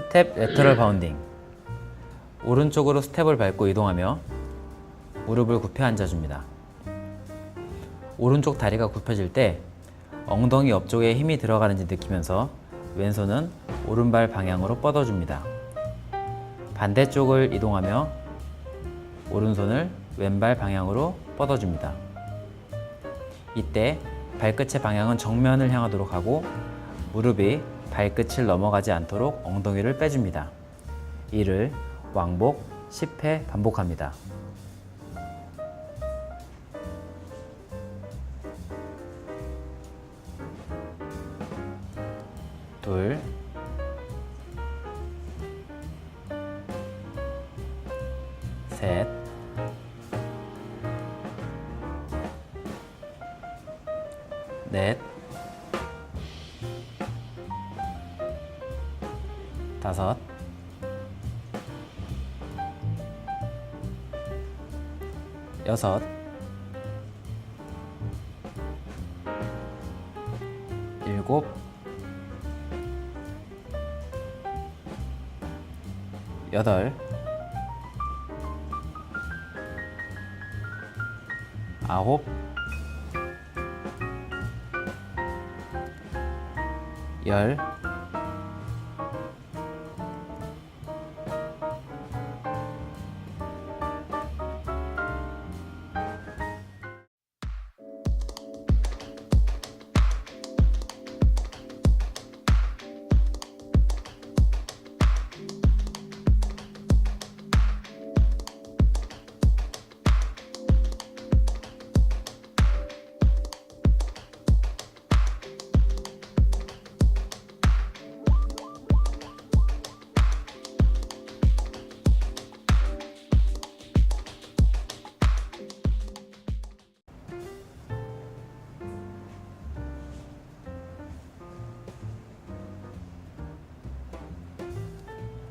스텝 레터럴 바운딩 오른쪽으로 스텝을 밟고 이동하며 무릎을 굽혀 앉아줍니다. 오른쪽 다리가 굽혀질 때 엉덩이 옆쪽에 힘이 들어가는지 느끼면서 왼손은 오른발 방향으로 뻗어줍니다. 반대쪽을 이동하며 오른손을 왼발 방향으로 뻗어줍니다. 이때 발끝의 방향은 정면을 향하도록 하고 무릎이 발끝을 넘어가지 않도록 엉덩이를 빼줍니다. 이를 왕복 10회 반복합니다. 둘, 셋, 넷, 다섯, 여섯, 일곱, 여덟, 아홉, 열,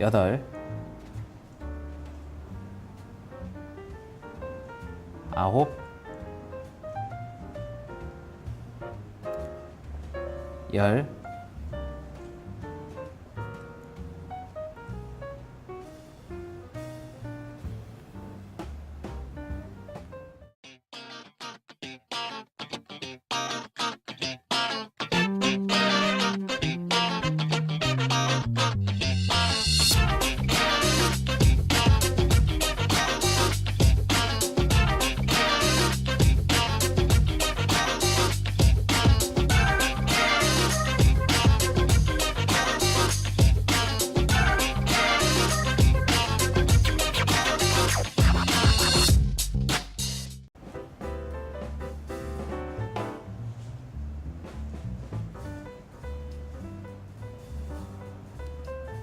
여덟, 아홉, 열,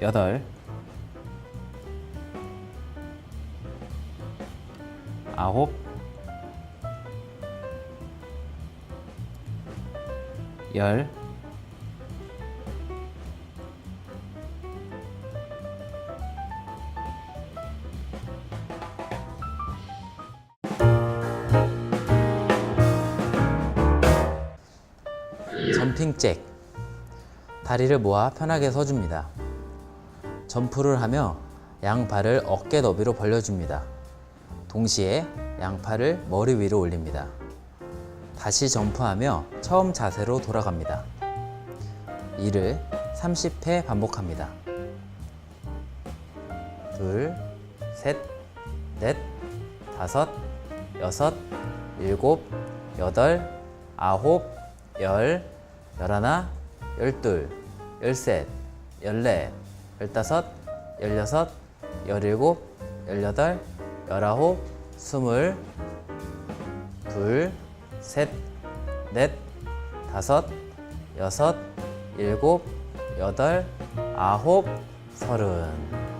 여덟, 아홉, 열, 점핑 잭. 다리를 모아 편하게 서줍니다. 점프를 하며 양발을 어깨 너비로 벌려줍니다. 동시에 양팔을 머리 위로 올립니다. 다시 점프하며 처음 자세로 돌아갑니다. 이를 30회 반복합니다. 둘, 셋, 넷, 다섯, 여섯, 일곱, 여덟, 아홉, 열, 열하나, 열둘, 열셋, 열넷, 열다섯, 열여섯, 열일곱, 열여덟, 열아홉, 스물, 둘, 셋, 넷, 다섯, 여섯, 일곱, 여덟, 아홉, 서른.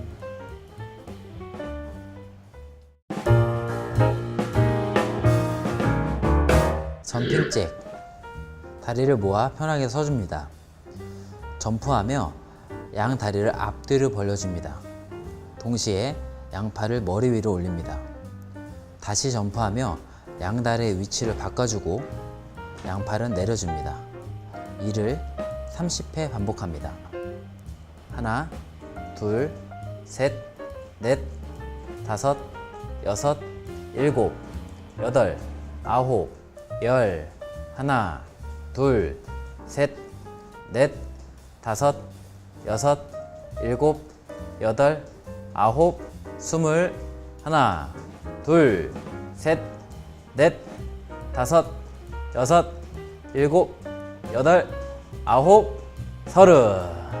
점핑잭 다리를 모아 편하게 서줍니다. 점프하며 양 다리를 앞뒤로 벌려줍니다. 동시에 양팔을 머리 위로 올립니다. 다시 점프하며 양 다리의 위치를 바꿔주고 양팔은 내려줍니다. 이를 30회 반복합니다. 하나, 둘, 셋, 넷, 다섯, 여섯, 일곱, 여덟, 아홉, 열, 하나, 둘, 셋, 넷, 다섯, 여섯, 일곱, 여덟, 아홉, 스물, 하나, 둘, 셋, 넷, 다섯, 여섯, 일곱, 여덟, 아홉, 서른.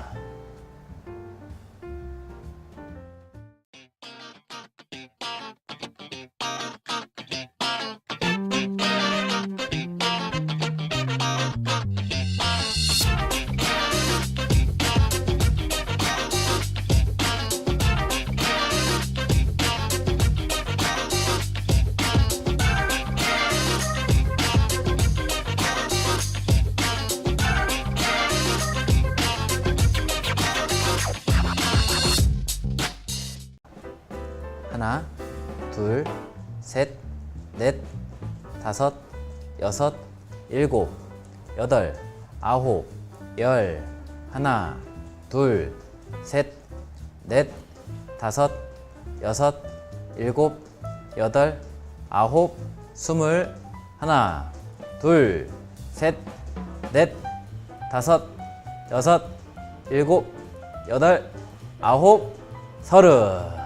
하나, 둘, 셋, 넷, 다섯, 여섯, 일곱, 여덟, 아홉, 열, 하나, 둘, 셋, 넷, 다섯, 여섯, 일곱, 여덟, 아홉, 스물, 하나, 둘, 셋, 넷, 다섯, 여섯, 일곱, 여덟, 아홉, 서른.